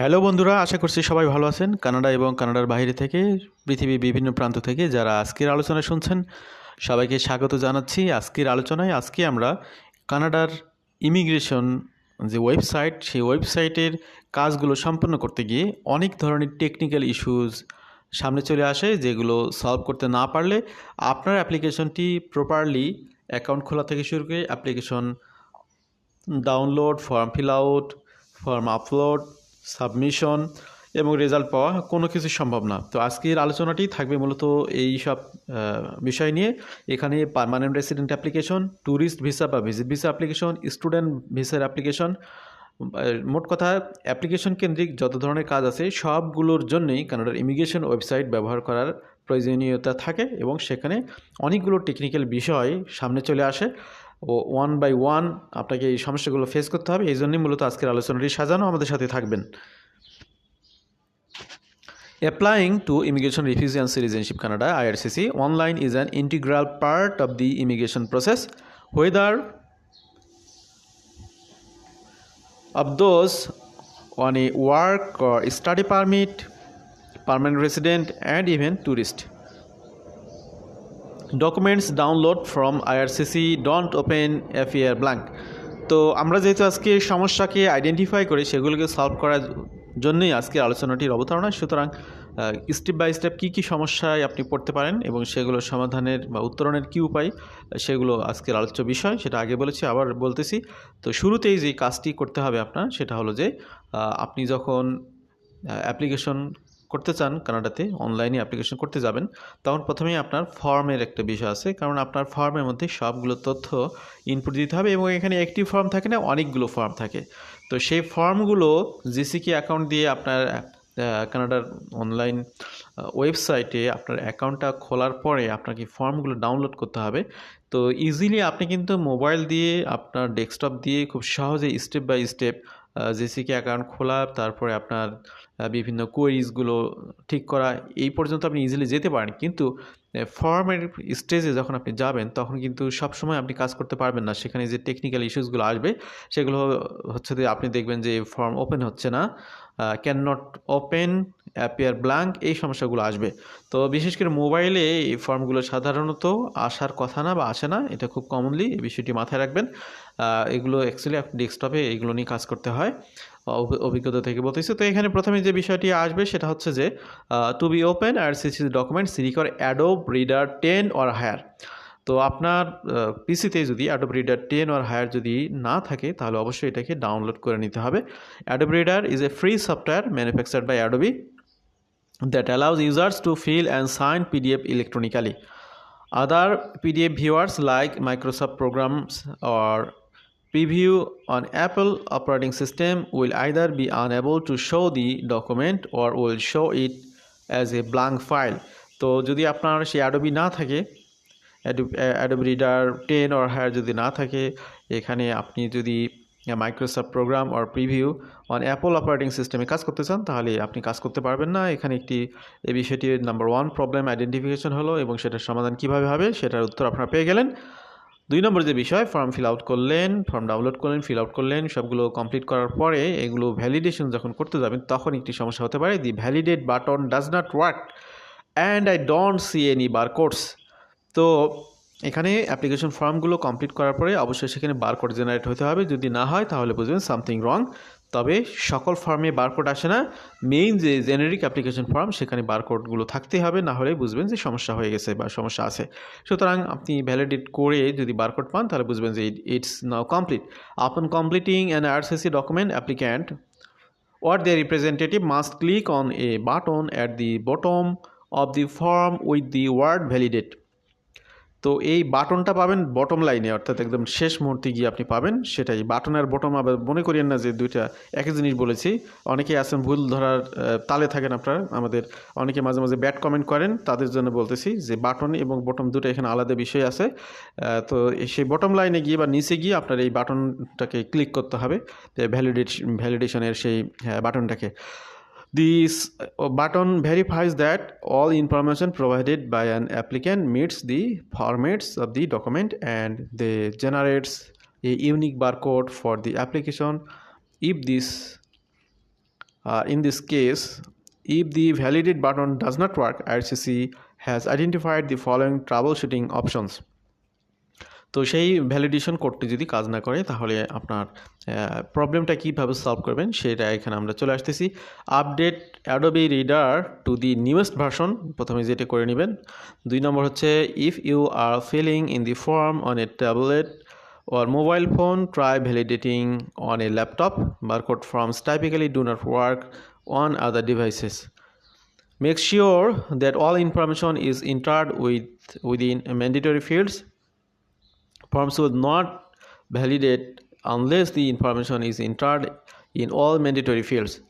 Hello বন্ধুরা, আশা করছি সবাই ভালো আছেন। কানাডা এবং কানাডার বাইরে থেকে, পৃথিবীর বিভিন্ন প্রান্ত থেকে যারা আজকের আলোচনা শুনছেন, সবাইকে স্বাগত জানাচ্ছি আজকের আলোচনায়। আজকে আমরা কানাডার ইমিগ্রেশন যে ওয়েবসাইট, সেই ওয়েবসাইটের কাজগুলো সম্পন্ন করতে গিয়ে অনেক ধরনের টেকনিক্যাল ইস্যুজ সামনে চলে আসে, যেগুলো সলভ করতে না পারলে আপনার অ্যাপ্লিকেশনটি প্রপারলি অ্যাকাউন্ট খোলা থেকে শুরু করে application download, form fill out, form upload submission এবং রেজাল্ট পাওয়া কোনো কিছু সম্ভব না। তো আজকের আলোচনাটি থাকবে মূলত এই সব বিষয় নিয়ে। এখানে permanent resident application tourist visa বা ভিজিট ভিসা অ্যাপ্লিকেশন স্টুডেন্ট ভিসার অ্যাপ্লিকেশন মোট কথা অ্যাপ্লিকেশন কেন্দ্রিক যত ধরনের কাজ আছে, সবগুলোর জন্যই কানাডার ইমিগ্রেশন ওয়েবসাইট ব্যবহার করার প্রয়োজনীয়তা থাকে এবং সেখানে অনেকগুলো টেকনিক্যাল বিষয় সামনে চলে আসে। ও ওয়ান বাই ওয়ান আপনাকে এই সমস্যাগুলো ফেস করতে হবে। এই জন্যই মূলত আজকের আলোচনাটি সাজানো। আমাদের সাথে থাকবেন। Applying to immigration refugee and citizenship Canada IRCC online is an integral part of the immigration process whether of those one a work study permit permanent resident and even tourist documents download from IRCC don't open appear blank তো আমরা যেহেতু আজকে সমস্যাকে identify করে, সেগুলোকে solve করার জন্যই আজকের আলোচনাটির অবতারণা। সুতরাং স্টেপ বাই স্টেপ কী কী সমস্যায় আপনি পড়তে পারেন এবং সেগুলোর সমাধানের বা উত্তরণের কী উপায়, সেগুলো আজকের আলোচ্য বিষয়, সেটা আগে বলেছি, আবার বলতেছি। তো শুরুতেই যে কাজটি করতে হবে আপনার, সেটা হলো যে আপনি যখন অ্যাপ্লিকেশন করতে চান কানাডাতে অনলাইনে অ্যাপ্লিকেশন করতে যাবেন, তখন প্রথমেই আপনার ফর্মের একটা বিষয় আছে, কারণ আপনার ফর্মের মধ্যে সবগুলো তথ্য ইনপুট দিতে হবে এবং এখানে একটি ফর্ম থাকে না, অনেকগুলো ফর্ম থাকে। তো সেই ফর্মগুলো জিসিকি অ্যাকাউন্ট দিয়ে আপনার কানাডার অনলাইন ওয়েবসাইটে আপনার অ্যাকাউন্টটা খোলার পরে আপনাকে ফর্মগুলো ডাউনলোড করতে হবে। তো ইজিলি আপনি কিন্তু মোবাইল দিয়ে, আপনার ডেস্কটপ দিয়ে খুব সহজে step by step GCKey account খোলা, তারপরে আপনার বিভিন্ন কোয়েরিজগুলো ঠিক করা, এই পর্যন্ত আপনি ইজিলি যেতে পারেন। কিন্তু ফর্মের স্টেজে যখন আপনি যাবেন, তখন কিন্তু সবসময় আপনি কাজ করতে পারবেন না। সেখানে যে টেকনিক্যাল ইস্যুসগুলো আসবে, সেগুলো হচ্ছে যে আপনি দেখবেন যে ফর্ম ওপেন হচ্ছে না। Can not open appear blank এই সমস্যাগুলো আসবে। তো বিশেষ করে মোবাইলে এই ফর্মগুলো সাধারণত আসার কথা না বা আসে না, এটা খুব কমনলি এই বিষয়টি মাথায় রাখবেন। এগুলো অ্যাকচুয়ালি ডেস্কটপে এইগুলো নিয়ে কাজ করতে হয় অভিজ্ঞতা থেকে বলতেছি। তো এখানে প্রথমে যে বিষয়টি আসবে সেটা হচ্ছে যে to be open R C CC document সিরিকর Adobe reader ten or higher তো আপনার পিসিতে যদি Adobe reader ten or higher যদি না থাকে, তাহলে অবশ্যই এটাকে ডাউনলোড করে নিতে হবে। Adobe reader is a free software manufactured by Adobe that allows users to fill and sign PDF electronically. Other PDF viewers like Microsoft programs or preview on Apple operating system will either be unable to show the document or will show it as a blank file. তো যদি আপনার সেই Adobe না থাকে Adobe reader ten or higher যদি না থাকে এখানে আপনি যদি Microsoft program or preview on Apple operating সিস্টেমে কাজ করতে চান, তাহলে আপনি কাজ করতে পারবেন না। এখানে একটি, এই বিষয়টির নাম্বার ওয়ান প্রবলেম আইডেন্টিফিকেশন হলো এবং সেটার সমাধান কীভাবে হবে সেটার উত্তর আপনারা পেয়ে গেলেন। দুই নম্বর যে বিষয় ফর্ম ফিল আউট করলেন ফর্ম ডাউনলোড করলেন ফিল আউট করলেন, সবগুলো কমপ্লিট করার পরে এগুলো ভ্যালিডেশন যখন করতে যাবেন তখন একটি সমস্যা হতে পারে। The validate button does not work and I don't see any barcodes তো এখানে অ্যাপ্লিকেশন ফর্মগুলো কমপ্লিট করার পরে অবশ্যই সেখানে বারকোড জেনারেট হতে হবে। যদি না হয়, তাহলে বুঝবেন সামথিং রং তবে সকল ফর্মে বারকোড আসে না। মেইন যে জেনারিক অ্যাপ্লিকেশন ফর্ম সেখানে বারকোডগুলো থাকতেই হবে। না হলে বুঝবেন যে সমস্যা হয়ে গেছে বা সমস্যা আছে। সুতরাং আপনি ভ্যালিডেট করে যদি বারকোড পান, তাহলে বুঝবেন যে it's now complete upon completing an IRCC document applicant or their representative must click on a button at the bottom of the form with the word validate তো এই বাটনটা পাবেন বটম লাইনে অর্থাৎ একদম শেষ মুহূর্তে গিয়ে আপনি পাবেন সেটাই। বাটন আর বটম আবার মনে করিয়েন না যে দুইটা একই জিনিস বলেছি। অনেকেই আছেন ভুল ধরার তালে থাকেন আপনারা। আমাদের অনেকে মাঝে মাঝে ব্যাড কমেন্ট করেন তাদের জন্য বলতেছি যে বাটন এবং বটম দুটো এখানে আলাদা বিষয় আছে। তো সেই বটম লাইনে গিয়ে বা নিচে গিয়ে আপনার এই বাটনটাকে ক্লিক করতে হবে ভ্যালিডেট ভ্যালিডেশনের সেই হ্যাঁ, বাটনটাকে This uh, button verifies that all information provided by an applicant meets the formats of the document and they generates a unique barcode for the application if this Uh, in this case, if the validate button does not work, IRCC has identified the following troubleshooting options. তো সেই validation কোডটি যদি কাজ না করে, তাহলে আপনার প্রবলেমটা কীভাবে সলভ করবেন সেটা এখানে আমরা চলে আসতেছি। Update Adobe reader to the newest version প্রথমে যেটা করে নেবেন। দুই নম্বর হচ্ছে if you are filling in the form on a tablet or mobile phone try validating on a laptop barcode forms typically do not work on other devices make sure that all information is entered with within mandatory fields forms will not validate unless the information is entered in all mandatory fields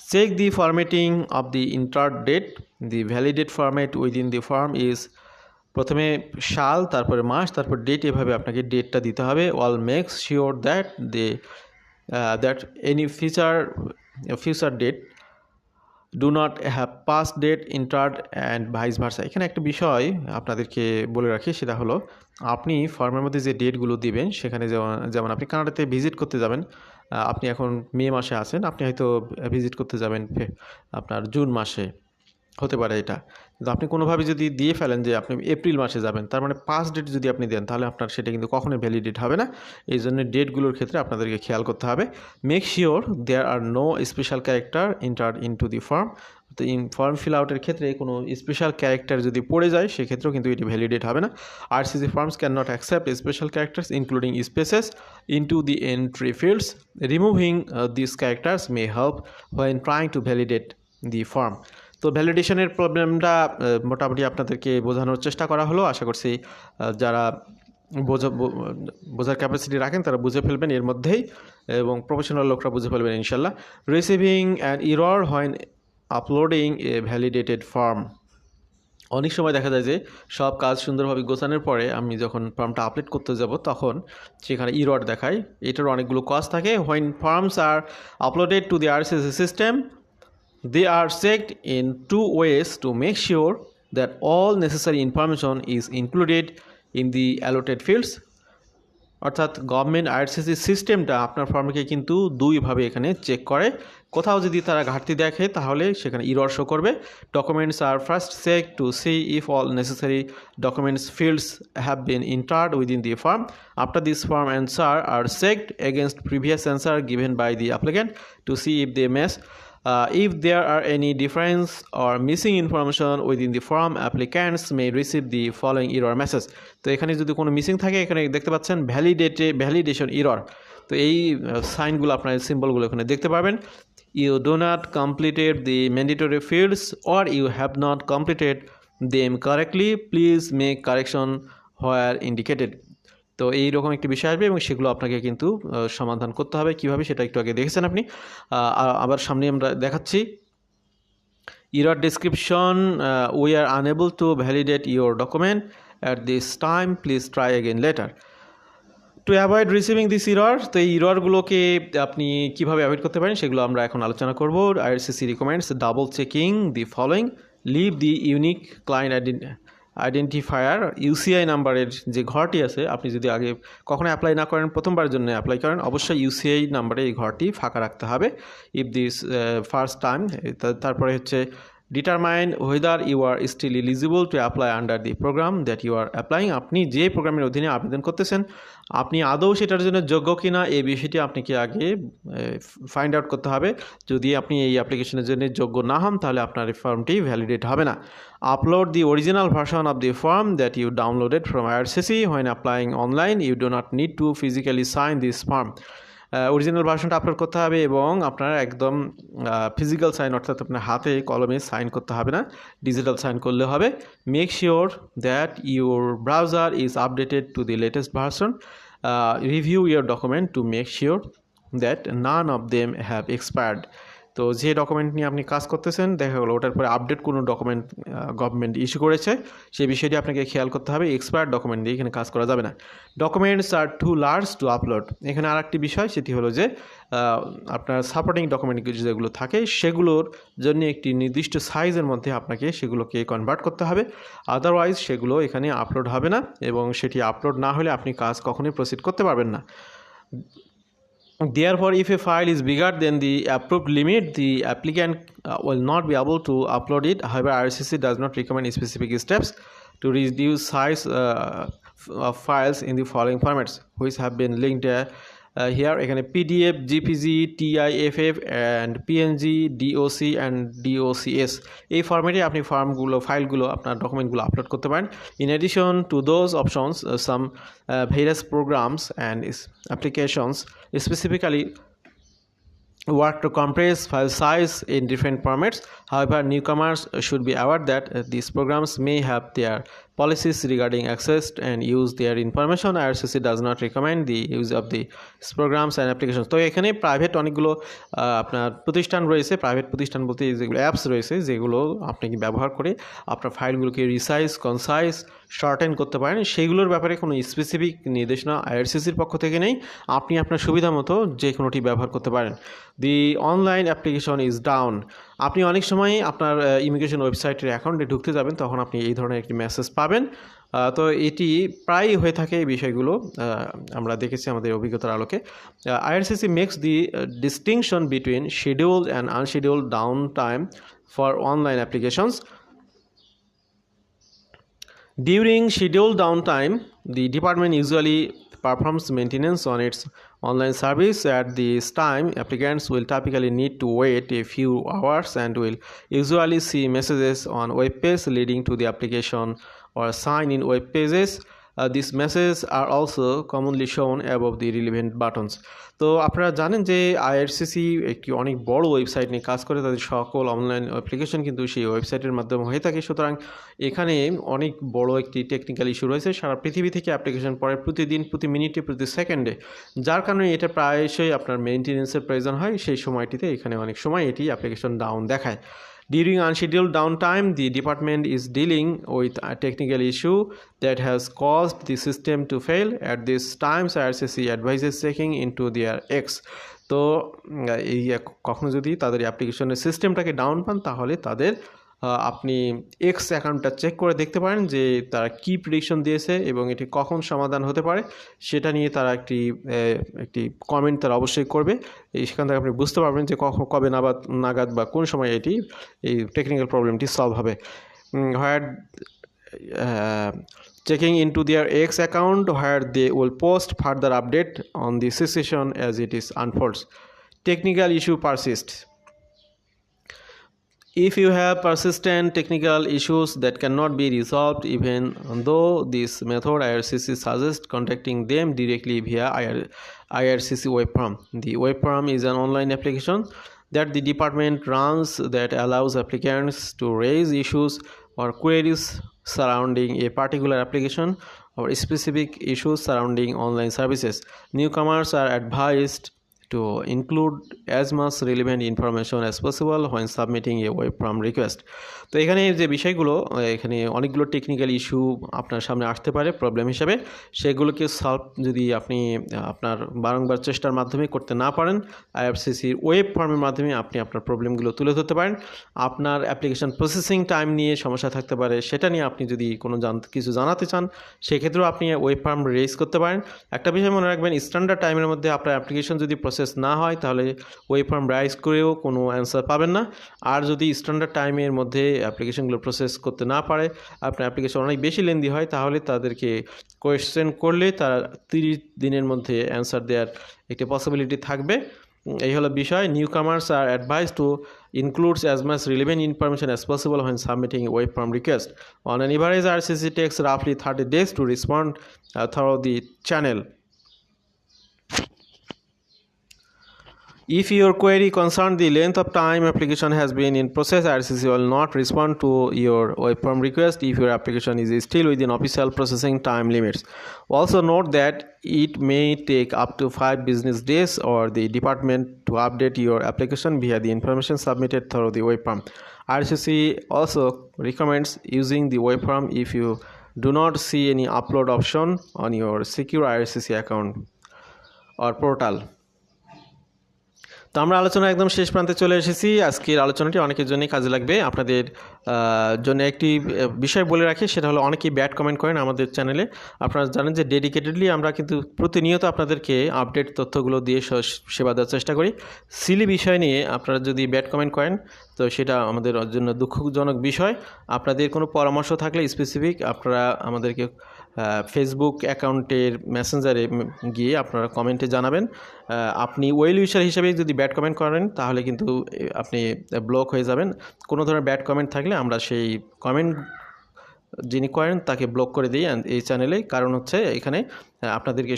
check the formatting of the entered date the validate format within the form is প্রথমে সাল তারপরে মাস তারপর date এভাবে আপনাকে ডেটটা দিতে হবে all makes sure that they that any feature future date do not have past date entered and vice versa এখানে একটা বিষয় আপনাদেরকে বলে রাখি, সেটা হলো আপনি ফর্মের মধ্যে যে ডেটগুলো দিবেন, সেখানে যেমন যেমন আপনি কানাডাতে ভিজিট করতে যাবেন আপনি এখন মে মাসে আছেন, আপনি হয়তো ভিজিট করতে যাবেন আপনার জুন মাসে। হতে পারে এটা। কিন্তু আপনি কোনোভাবে যদি দিয়ে ফেলেন যে আপনি এপ্রিল মাসে যাবেন, তার মানে পাঁচ ডেট যদি আপনি দেন, তাহলে আপনার সেটা কিন্তু কখনোই ভ্যালিডেট হবে না। এই জন্য ডেটগুলোর ক্ষেত্রে আপনাদেরকে খেয়াল করতে হবে। Make sure there are no special character enter into the form তো ইন ফর্ম ফিল আউটের ক্ষেত্রে কোনো স্পেশাল ক্যারেক্টার যদি পড়ে যায়, সেক্ষেত্রেও কিন্তু এটি ভ্যালিডেট হবে না। R CC forms can not accept special characters including spaces into the entry fields removing this characters may help when trying to validate the form তো ভ্যালিডেশনের প্রবলেমটা মোটামুটি আপনাদেরকে বোঝানোর চেষ্টা করা হলো। আশা করছি যারা বোঝা বোঝার ক্যাপাসিটি রাখেন, তারা বুঝে ফেলবেন এর মধ্যেই এবং প্রফেশনাল লোকরা বুঝে ফেলবেন ইনশাল্লাহ। Receiving and error when uploading a validated form অনেক সময় দেখা যায় যে, সব কাজ সুন্দরভাবে গোছানোর পরে আমি যখন ফর্মটা আপলোড করতে যাব, তখন সেখানে ইরর দেখায়। এটার অনেকগুলো কজ থাকে। When forms are uploaded to the IRCC system They are checked in two ways to make sure that all necessary information is included in the allotted fields. অর্থাৎ গভর্নমেন্ট আইআরসিসি সিস্টেমটা আপনার ফর্মকে কিন্তু দুইভাবে এখানে চেক করে। কোথাও যদি তারা ঘাটতি দেখে, তাহলে সেখানে ইরর শো করবে। Documents are first check to see if all necessary documents fields have been entered within the form after this form answers are checked against previous answers given by the applicant to see if they mess Uh, if there are any difference or missing information within the form applicants may receive the following error message তো এখানে যদি কোনো missing থাকে এখানে দেখতে পাচ্ছেন ভ্যালিডেটে validation error তো এই সাইনগুলো আপনার সিম্বলগুলো এখানে দেখতে পাবেন। You do not completed the mandatory fields or you have not completed them correctly please make correction where indicated তো এইরকম একটি বিষয় আসবে এবং সেগুলো আপনাকে কিন্তু সমাধান করতে হবে। কীভাবে সেটা একটু আগে দেখেছেন আপনি? আবার সামনে আমরা দেখাচ্ছি। Error description we are unable to validate your document at this time please try again later to avoid receiving this error তো এই ইররগুলোকে আপনি কীভাবে অ্যাভয়েড করতে পারেন সেগুলো আমরা এখন আলোচনা করব। IRCC recommends double checking the following live the unique client identity identifier UCI নাম্বারের যে ঘরটি আছে, আপনি যদি আগে কখনো অ্যাপ্লাই না করেন প্রথমবার জন্য অ্যাপ্লাই করেন, অবশ্যই ইউসিআই নাম্বারে এই ঘরটি ফাঁকা রাখতে হবে। ইফ দিস ফার্স্ট টাইম তারপরে হচ্ছে determine whether you are still eligible to apply under the program that you are applying আপনি যে প্রোগ্রামের অধীনে আবেদন করতেছেন, আপনি আদৌ সেটার জন্য যোগ্য কিনা এই বিষয়টি আপনাকে আগে ফাইন্ড আউট করতে হবে। যদি আপনি এই অ্যাপ্লিকেশনের জন্য যোগ্য না হন, তাহলে আপনার এই ফর্মটি ভ্যালিডেট হবে না। Upload the original version of the form that you downloaded from IRCC when applying online you do not need to physically sign this form original ভার্সনটা আপলোড করতে হবে এবং আপনার একদম ফিজিক্যাল সাইন অর্থাৎ আপনার হাতে কলমে সাইন করতে হবে না। ডিজিটাল সাইন করলে হবে। Make sure that your browser is updated to the latest version review your document to make sure that none of them have expired তো যে ডকুমেন্ট নিয়ে আপনি কাজ করতেছেন, দেখা গেলো ওটার পরে আপডেট কোনো ডকুমেন্ট গভর্নমেন্ট ইস্যু করেছে, সেই বিষয়টি আপনাকে খেয়াল করতে হবে এক্সপায়ার ডকুমেন্ট দিয়ে এখানে কাজ করা যাবে না। Documents are too large to upload এখানে আর একটি বিষয়, সেটি হলো যে আপনার সাপোর্টিং ডকুমেন্ট যেগুলো থাকে, সেগুলোর জন্য একটি নির্দিষ্ট সাইজের মধ্যে আপনাকে সেগুলোকে কনভার্ট করতে হবে। আদারওয়াইজ সেগুলো এখানে আপলোড হবে না এবং সেটি আপলোড না হলে আপনি কাজ কখনোই প্রসিড করতে পারবেন না। Therefore, if a file is bigger than the approved limit, the applicant uh, will not be able to upload it. However, IRCC does not recommend specific steps to reduce size uh, of files in the following formats, which have been linked uh, uh, here. এখানে PDF JPG TIFF and PNG DOC and DOCS এই ফর্মেটে আপনি ফর্মগুলো ফাইলগুলো আপনার ডকুমেন্টগুলো upload করতে পারেন in addition to those options some various programs and applications specifically work to compress file size in different formats. However, newcomers should be aware that uh, these programs may have their policies regarding access and use their information. IRCC does not recommend the use of the programs and applications. তো এখানে private অনেকগুলো আহ, আপনার প্রতিষ্ঠান রয়েছে private প্রতিষ্ঠান বলতে যেগুলো apps রয়েছে যেগুলো আপনি কি ব্যবহার করে আপনার ফাইলগুলোকে রিসাইজ কনসাইজ শর্টেন করতে পারেন, সেইগুলোর ব্যাপারে কোনো স্পেসিফিক নির্দেশনা আইআরসিসির পক্ষ থেকে নেই। আপনি আপনার সুবিধা মতো যে কোনোটি ব্যবহার করতে পারেন। The online application is down আপনি অনেক সময় আপনার ইমিগ্রেশন ওয়েবসাইটের অ্যাকাউন্টে ঢুকতে যাবেন, তখন আপনি এই ধরনের একটি মেসেজ পাবেন। তো এটি প্রায়ই হয়ে থাকে এই বিষয়গুলো আমরা দেখেছি আমাদের অভিজ্ঞতার আলোকে। IRCC makes the distinction between scheduled and unscheduled downtime for online applications During scheduled downtime, the department usually performs maintenance on its online service. At this time, applicants will typically need to wait a few hours and will usually see messages on web page leading to the application or sign in web pages. Uh, these messages are also commonly shown above the relevant buttons. তো আপনারা জানেন যে IRCC একটি অনেক বড় website নিয়ে কাজ করে তাদের সকল অনলাইন অ্যাপ্লিকেশন কিন্তু সেই ওয়েবসাইটের মাধ্যমে হয়ে থাকে। সুতরাং এখানে অনেক বড় একটি টেকনিক্যাল ইস্যু রয়েছে। সারা পৃথিবী থেকে অ্যাপ্লিকেশন পড়ে প্রতিদিন প্রতি মিনিটে প্রতি সেকেন্ডে যার কারণে এটা প্রায়শই আপনার মেনটেনেন্সের প্রয়োজন হয়। সেই সময়টিতে এখানে অনেক সময় এটি অ্যাপ্লিকেশন ডাউন দেখায়। During unscheduled downtime, the department is dealing with a technical issue that has caused the system to fail. At this time, IRCC advises checking into their X. তো এই কখনো যদি তাদের অ্যাপ্লিকেশনের সিস্টেমটাকে ডাউন পান তাহলে তাদের আপনি এক্স অ্যাকাউন্টটা চেক করে দেখতে পারেন যে তারা কি প্রিডিকশন দিয়েছে এবং এটি কখন সমাধান হতে পারে সেটা নিয়ে তারা একটি একটি কমেন্ট তারা অবশ্যই করবে সেখান থেকে আপনি বুঝতে পারবেন যে কখন, কবে নাগাদ নাগাদ বা কোন সময় এটি, এই টেকনিক্যাল প্রবলেমটি সলভ হবে where checking into their X account where they will post further update on the situation as it is unfolds. Technical issue persists. If you have persistent technical issues that cannot be resolved, even though this method IRCC suggests contacting them directly via IR, IRCC web form. The web form is an online application that the department runs that allows applicants to raise issues or queries surrounding a particular application or specific issues surrounding online services. Newcomers are advised to include as much relevant information as possible when submitting a web form request. তো এখানে যে বিষয়গুলো, এখানে অনেকগুলো technical issue আপনার সামনে আসতে পারে প্রবলেম হিসাবে। সেগুলোকে সলভ যদি আপনি, আপনার বারংবার চেষ্টার মাধ্যমে করতে না পারেন আইএফসিসির ওয়েব ফর্মের মাধ্যমে আপনি আপনার প্রবলেমগুলো তুলে ধরতে পারেন। আপনার অ্যাপ্লিকেশন প্রসেসিং টাইম নিয়ে সমস্যা থাকতে পারে, সেটা নিয়ে আপনি যদি কোনো কিছু জানাতে চান, সেক্ষেত্রেও আপনি ওয়েব ফর্ম রেজ করতে পারেন। একটা বিষয় মনে রাখবেন স্ট্যান্ডার্ড টাইমের মধ্যে আপনার অ্যাপ্লিকেশন যদি প্রসেস না হয় তাহলে ওয়েব ফর্ম রাইজ করেও কোনো অ্যান্সার পাবেন না আর যদি স্ট্যান্ডার্ড টাইমের মধ্যে অ্যাপ্লিকেশনগুলো প্রসেস করতে না পারে আপনার অ্যাপ্লিকেশন অনেক বেশি লেন্দি হয় তাহলে তাদেরকে কোয়েশ্চেন করলে তারা তিরিশ দিনের মধ্যে অ্যান্সার দেওয়ার একটি পসিবিলিটি থাকবে এই হলো বিষয় newcomers are advice to as much relevant information as possible when submitting a web form request. On an average, RCC takes roughly 30 days to respond uh, through the channel. If your query concerns the length of time application has been in process, RCC will not respond to your web form request if your application is still within official processing time limits. Also note that it may take up to 5 business days or the department to update your application via the information submitted through the web form. RCC also recommends using the web form if you do not see any upload option on your secure IRCC account or portal. তো আমরা আলোচনা একদম শেষ প্রান্তে চলে এসেছি। আজকের আলোচনাটি অনেকের জন্যই কাজে লাগবে। আপনাদের জন্য একটি বিষয় বলে রাখি, সেটা হলো অনেকেই ব্যাড কমেন্ট করেন আমাদের চ্যানেলে। আপনারা জানেন যে ডেডিকেটেডলি আমরা কিন্তু প্রতিনিয়ত আপনাদেরকে আপডেট তথ্যগুলো দিয়ে সেবা দেওয়ার চেষ্টা করি। সিলি বিষয় নিয়ে আপনারা যদি ব্যাড কমেন্ট করেন, তো সেটা আমাদের জন্য দুঃখজনক বিষয়। আপনাদের কোনো পরামর্শ থাকলে স্পেসিফিক আপনারা আমাদেরকে ফেসবুক অ্যাকাউন্টের মেসেঞ্জারে গিয়ে আপনারা কমেন্টে জানাবেন। আপনি ওয়েল উইশার হিসেবে যদি ব্যাড কমেন্ট করেন, তাহলে কিন্তু আপনি ব্লক হয়ে যাবেন। কোনো ধরনের ব্যাড কমেন্ট থাকলে আমরা সেই কমেন্ট যিনি করেন, তাকে ব্লক করে দিই এই চ্যানেলে কারণ হচ্ছে, এখানে আপনাদেরকে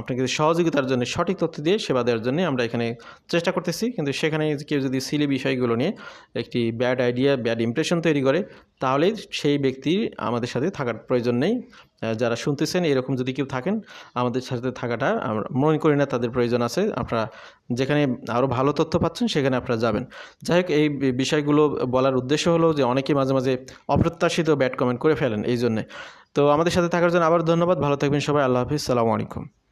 আপনাকে সহযোগিতার জন্য, সঠিক তথ্য দিয়ে সেবা দেওয়ার জন্য আমরা এখানে চেষ্টা করতেছি। কিন্তু সেখানে কেউ যদি সিলি বিষয়গুলো নিয়ে একটি ব্যাড আইডিয়া ব্যাড ইমপ্রেশন তৈরি করে, তাহলে সেই ব্যক্তির আমাদের সাথে থাকার প্রয়োজন নেই। যারা শুনতেছেন, এরকম যদি কেউ থাকেন, আমাদের সাথে থাকাটা আমরা মনে করি না, তাদের প্রয়োজন আছে। আপনারা যেখানে আরও ভালো তথ্য পাচ্ছেন, সেখানে আপনারা যাবেন। যাই হোক, এই বিষয়গুলো বলার উদ্দেশ্য হলো যে, অনেকে মাঝে মাঝে অপ্রত্যাশিত ব্যাড কমেন্ট করে ফেলেন, এই জন্যে। তো আমাদের সাথে থাকার জন্য আবার ধন্যবাদ। ভালো থাকবেন সবাই। আল্লাহ হাফিজ। সালামু আলাইকুম।